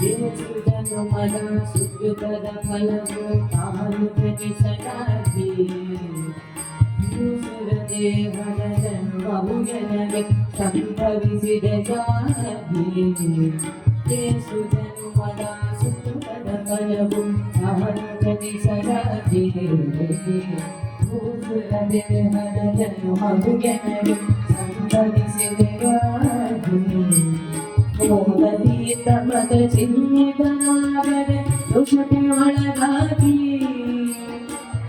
దేవసుధనుమదా సుఖపద ఫలము తాను ప్రతి సదాకి దేవదన్వభుజనమే సంభవిసిద జానకి దేవసుధనుమదా సుఖపద ఫలము తాను ప్రతి సదాకి దేవదన్వభుజనమే సంభవిసిద జానకి ಸಂಭವಿಸಿದ ಜಾಗಿ ಮೋದೀತಮದ ಚಿನ್ನದನಾಗದೆ ಋಷಟಿ ಒಳಗಾಗಿ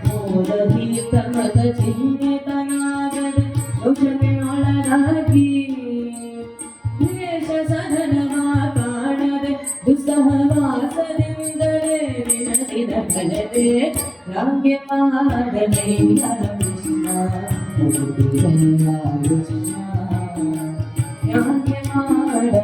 ಮೋದೀತಮದ ಚಿನ್ನದನಾಗದೆ ಋಷಟಿ ಒಳಗಾಗಿ ದ್ವೇಷ ಸದನವ ಕಾಣದೆ ದುಸ್ಸಹವಾಸದಿಂದಲೇ ವಿನತಿನ ಕಳೆದೆ ರಾಗ್ಯ ಮಾಡಲಯ್ಯ ಕೃಷ್ಣ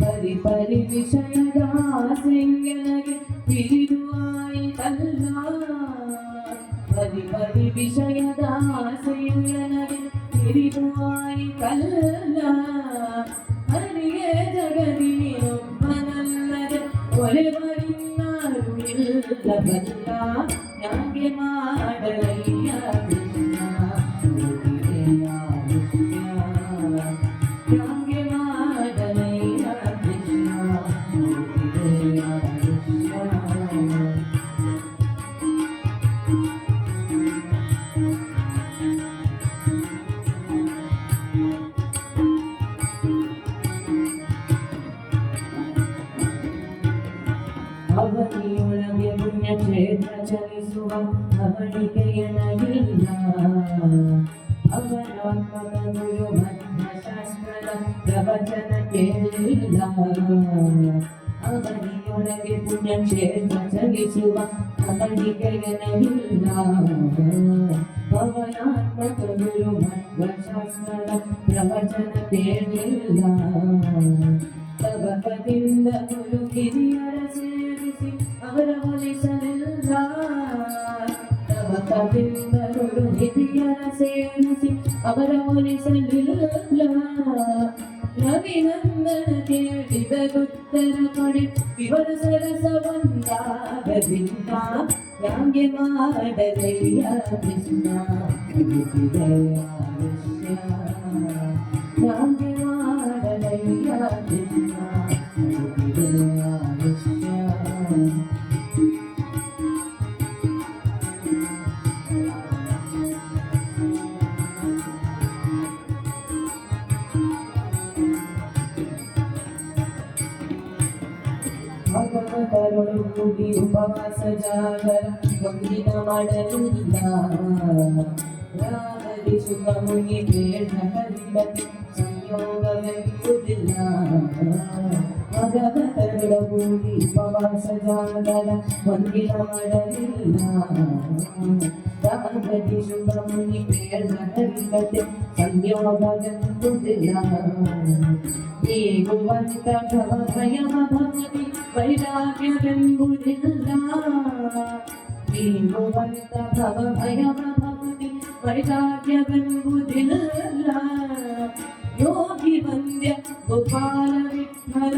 ಪರಿ ಪರಿ ವಿಷಯದ ಆಸೆಯನಗೆ ಹಿರಿದು ಆಯಿತಲ್ಲ ಪರಿ ಪರಿ ವಿಷಯದ ಆಸೆಯನಗೆ ಹಿರಿದು ಆಯಿತಲ್ಲ ಹರಿಯೇ ಜಗದಿ நல்ல பல்லா காவியமாடலை ಅವನಿಯೊಳಗೆ ಪುಣ್ಯಕ್ಷೇತ್ರ ಚಲಿಸುವ ಅವನಿಕೆಯನಗಿಲ್ಲ ಅವನಾತ್ಮಕ ಗುರು ಮಧ್ವಶಾಸ್ತ್ರದ ಪ್ರವಚನ ಕೇಳಿಲ್ಲ ಅವನಿಯೊಳಗೆ ಪುಣ್ಯಕ್ಷೇತ್ರ ಚಲಿಸುವ ಅವನಿಕೆಯನಗಿಲ್ಲ ಅವನಾತ್ಮಕ ಗುರು ಮಧ್ವಶಾಸ್ತ್ರದ ಪ್ರವಚನ ಕೇಳಿಲ್ಲ ತವಕದಿಂದ ಗುರು ಹಿರಿಯರ ಸೇರಿಸಿ ಅವರ ಒಲಿಸಲಿಲ್ಲ ತವಕದಿಂದ ಗುರು ಹಿರಿಯರ ಸೇರಿಸಿ ಅವರ ಒಲಿಸಲಿಲ್ಲ ರವಿನಂದನ ಕೇಳಿದ ಉತ್ತರ ಕೊಡಿ ಇವರು ಸರಸವಂದಾಗದಿಂದ ಯಾಗೆ ಮಾಡಲಯ್ಯ ಕೃಷ್ಣ ಗುರುತಿದೆಯ ಭಗವತರೊಳು ಕೂಡಿ ಉಪವಾಸ ಜಾಗರ ಒಂದಿನ ಮಾಡಲಿಲ್ಲ ರಾಮರಿ ಸುಖ ಮುನಿ ಬೇಡ ಹರಿಬತಿ ಸಂಯೋಗವೆಂಬುದಿಲ್ಲ ಭಗವತರೊಡಗೂಡಿ ಉಪವಾಸ ಜಾಗರ ಒಂದಿನ ಮಾಡಲಿಲ್ಲ ರಾಗದಿ ಶುಭ ಮುನಿ ಪ್ರಿಯತೆ ಸಂಯೋಗವೆಂಬುದಿಲ್ಲ ನೀಗುವಂತ ಭವ ಭಯವ ಭಕ್ತಿ ವೈರಾಗ್ಯವೆಂಬುದಿಲ್ಲ ನೀಗುವಂತ ಭವ ಭಯವ ಭಕ್ತಿ ವೈರಾಗ್ಯವೆಂಬುದಿಲ್ಲ ಯೋಗಿ ವಂದ್ಯ ಗೋಪಾಲ ವಿಠಲ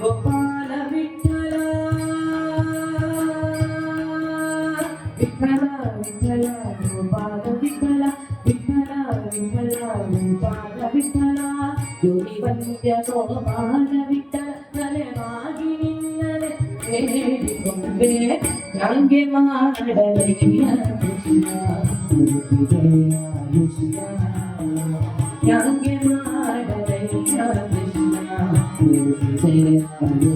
ಗೋಪಾಲ ವಿಠಲ ವಿಠಲ ವಿಠಲ ಗೋಪಾಲ ವಿಠಲ ವಿಠಲ ವಿಠಲ ಗೋಪಾಲ ವಿಠಲ ಯೋಗಿ ವಂದ್ಯ ಗೋಪಾಲ ವಿಠಲ ತಲೆವಾಗಿ ನಿನ್ನಲೆ ಬೇಡಿಕೊಂಡೆ ಹಂಗೆ ಮಾಡಲಯ್ಯ ಕೃಷ್ಣ ಜಯ ಕೃಷ್ಣ Krishna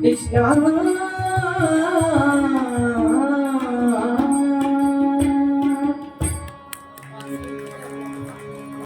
Krishna